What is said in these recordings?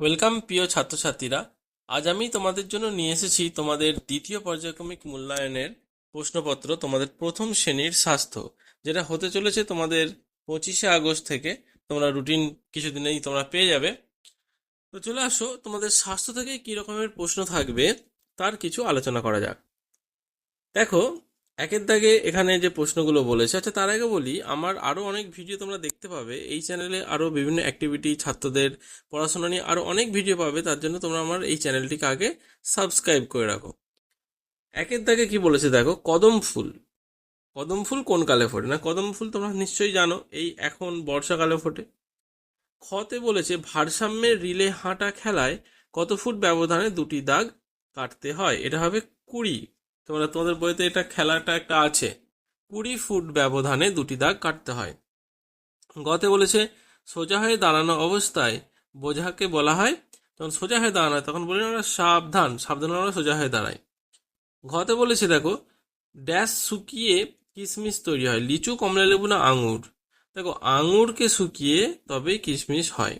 Welcome প্রিয় ছাত্রছাত্রীরা। আজ আমি তোমাদের জন্য নিয়ে এসেছি তোমাদের দ্বিতীয় পর্যায়ক্রমিক মূল্যায়নের প্রশ্নপত্র, তোমাদের প্রথম শ্রেণির স্বাস্থ্য, যেটা হতে চলেছে তোমাদের পঁচিশে আগস্ট থেকে। তোমরা রুটিন কিছুদিনেই তোমরা পেয়ে যাবে। তো চলে আসো, তোমাদের স্বাস্থ্য থেকে কি রকমের প্রশ্ন থাকবে, তার কিছু আলোচনা করা যাক। দেখো একের দাগে এখানে যে প্রশ্নগুলো বলেছে আচ্ছা তার আগে বলি, আমার আরও অনেক ভিডিও তোমরা দেখতে পাবে। এই চ্যানেলে আরও বিভিন্ন অ্যাক্টিভিটি ছাত্রদের পড়াশোনা নিয়ে আরও অনেক ভিডিও পাবে, তার জন্য তোমরা আমার এই চ্যানেলটিকে আগে সাবস্ক্রাইব করে রাখো। একের দাগে কি বলেছে দেখো, কদম ফুল। কদম ফুল কোন কালে ফোটে? না, কদম ফুল তোমরা নিশ্চয়ই জানো, এই এখন বর্ষাকালে ফোটে। খতে বলেছে ভারসাম্যের রিলে হাঁটা খেলায় কত ফুট ব্যবধানে দুটি দাগ কাটতে হয়? এটা হবে কুড়ি। তোমরা তোমাদের বইতে এটা খেলাটা একটা আছে। কুড়ি ফুট ব্যবধানে দুটি দাগ কাটতে হয়। গতে বলেছে সোজা হয়ে দাঁড়ানো অবস্থায় বোঝাকে বলা হয়। তখন সোজা হয়ে দাঁড়ানো হয়, তখন বলি আমরা সাবধান সাবধান আমরা সোজা হয়ে দাঁড়াই। ঘতে বলেছে দেখো ড্যাশ শুকিয়ে কিশমিশ তৈরি হয় লিচু কমলা লেবু না আঙুর? দেখো আঙুরকে শুকিয়ে তবেই কিশমিশ হয়।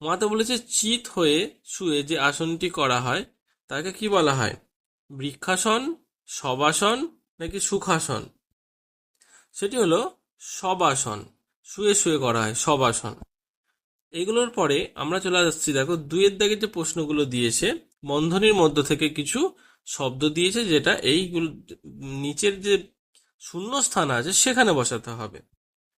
মাতে বলেছে চিত হয়ে শুয়ে যে আসনটি করা হয় তাকে কি বলা হয়? বৃক্ষাসন, শবাসন নাকি সুখাসন? সেটি হলো শবাসন, শুয়ে শুয়ে করা হয়, শবাসন। এগুলোর পরে আমরা চলে যাচ্ছি দেখো, দুইয়ের দাগে যে প্রশ্নগুলো দিয়েছে, বন্ধনীর মধ্য থেকে কিছু শব্দ দিয়েছে যেটা এইগুলো, নিচের যে শূন্য স্থান আছে সেখানে বসাতে হবে।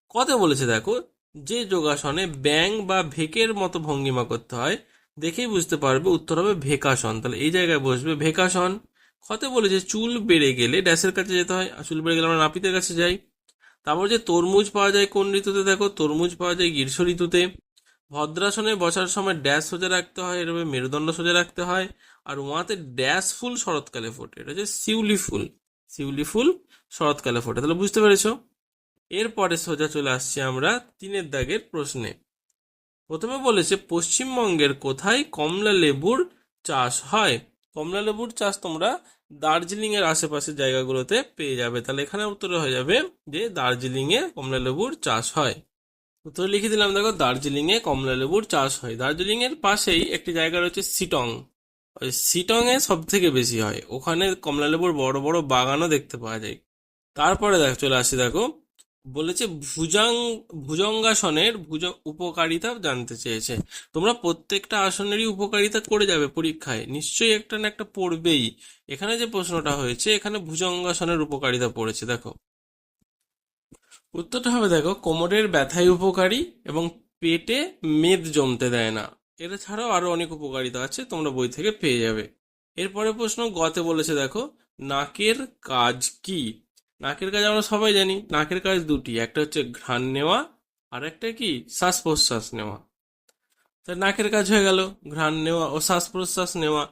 কত বলেছে, দেখো, যে যোগাসনে ব্যাং বা ভেকের মতো ভঙ্গিমা করতে হয়, দেখেই বুঝতে পারবে উত্তর হবে ভেকাসন। তাহলে এই জায়গায় বসবে ভেকাসন। খতে বলেছে চুল বেড়ে গেলে ড্যাশের কাছে যেতে হয়, আর চুল বেড়ে গেলে আমরা নাপিতের কাছে যাই। তারপর যে তরমুজ পাওয়া যায় কোন ঋতুতে, দেখো তরমুজ পাওয়া যায় গ্রীষ্ম ঋতুতে। ভদ্রাসনে বসার সময় ড্যাশ সোজা রাখতে হয় এরকম মেরুদণ্ড সোজা রাখতে হয়, আর ওয়াতে ড্যাশ ফুল শরৎকালে ফোটে। এটা হচ্ছে শিউলি ফুল শিউলি ফুল শরৎকালে ফোটে। তাহলে বুঝতে পেরেছ? এরপরে সোজা চলে আসছি আমরা তিনের দাগের প্রশ্নে। প্রথমে বলেছে, পশ্চিমবঙ্গের কোথায় কমলা লেবুর চাষ হয়? কমলা লেবুর চাষ তোমরা দার্জিলিং এর আশেপাশের জায়গাগুলোতে পেয়ে যাবে। তাহলে এখানে উত্তরে হয়ে যাবে যে দার্জিলিং এ কমলা লেবুর চাষ হয়। উত্তরে লিখে দিলাম, দেখো দার্জিলিং এ কমলা লেবুর চাষ হয়। দার্জিলিং এর পাশেই একটি জায়গা রয়েছে সিটং। সিটং এ সব থেকে বেশি হয়। ওখানে কমলা লেবুর বড় বড় বাগানও দেখতে পাওয়া যায়। তারপরে দেখো, চলে আসি, দেখো বলেছে ভুজাং, ভুজঙ্গাসনের ভুজ উপকারিতা জানতে চেয়েছে। তোমরা প্রত্যেকটা আসনেরই উপকারিতা করে যাবে পরীক্ষায়। নিশ্চয়ই একটা না একটা পড়বেই। এখানে যে প্রশ্নটা হয়েছে, এখানে ভুজঙ্গাসনের উপকারিতা পড়েছে, দেখো। উত্তরটা হবে, দেখো, কোমরের ব্যথায় উপকারী এবং পেটে মেদ জমতে দেয় না। এটা ছাড়াও আরও অনেক উপকারিতা আছে, তোমরা বই থেকে পেয়ে যাবে। এরপরে প্রশ্ন গতে বলেছে, দেখো, নাকের কাজ কি? নাকের কাজ আমরা সবাই জানি, নাকের কাজ দুটি, একটা হচ্ছে ঘ্রাণ নেওয়া, আর একটা কি? শ্বাস প্রশ্বাস নেওয়া। তা নাকের কাজ হয়ে গেল, ঘ্রাণ নেওয়া ও শ্বাস প্রশ্বাস নেওয়া।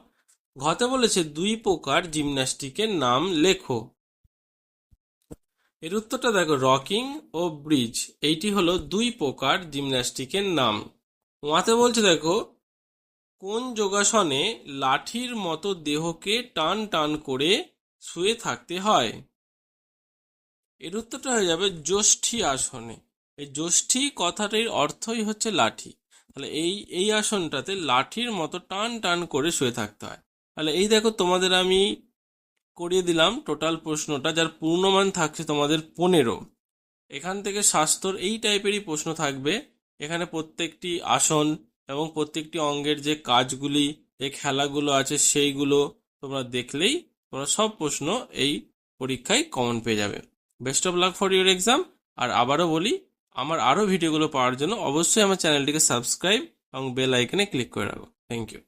ঘতে বলেছে, দুই প্রকার জিমন্যাস্টিকের নাম লেখো। এর উত্তরটা দেখো, রকিং ও ব্রিজ, এইটি হলো দুই প্রকার জিমন্যাস্টিকের নাম। ওয়াতে বলছে দেখো, কোন যোগাসনে লাঠির মতো দেহকে টান টান করে শুয়ে থাকতে হয়? এর উত্তরটা হয়ে যাবে যষ্ঠী আসনে। এই যষ্ঠী কথাটির অর্থই হচ্ছে লাঠি। তাহলে এই এই আসনটাতে লাঠির মতো টান টান করে শুয়ে থাকতে হয়। তাহলে এই দেখো তোমাদের আমি করিয়ে দিলাম টোটাল প্রশ্নটা, যার পূর্ণমান থাকছে তোমাদের পনেরো। এখান থেকে স্বাস্থ্যর এই টাইপেরই প্রশ্ন থাকবে। এখানে প্রত্যেকটি আসন এবং প্রত্যেকটি অঙ্গের যে কাজগুলি, যে খেলাগুলো আছে সেইগুলো তোমরা দেখলেই তোমরা সব প্রশ্ন এই পরীক্ষায় কমন পেয়ে যাবে। Best of luck for your exam আর আবারও বলি, আমার আরও ভিডিওগুলো পাওয়ার জন্য অবশ্যই আমার চ্যানেলটিকে সাবস্ক্রাইব এবং বেল আইকনে ক্লিক করে রাখো। Thank you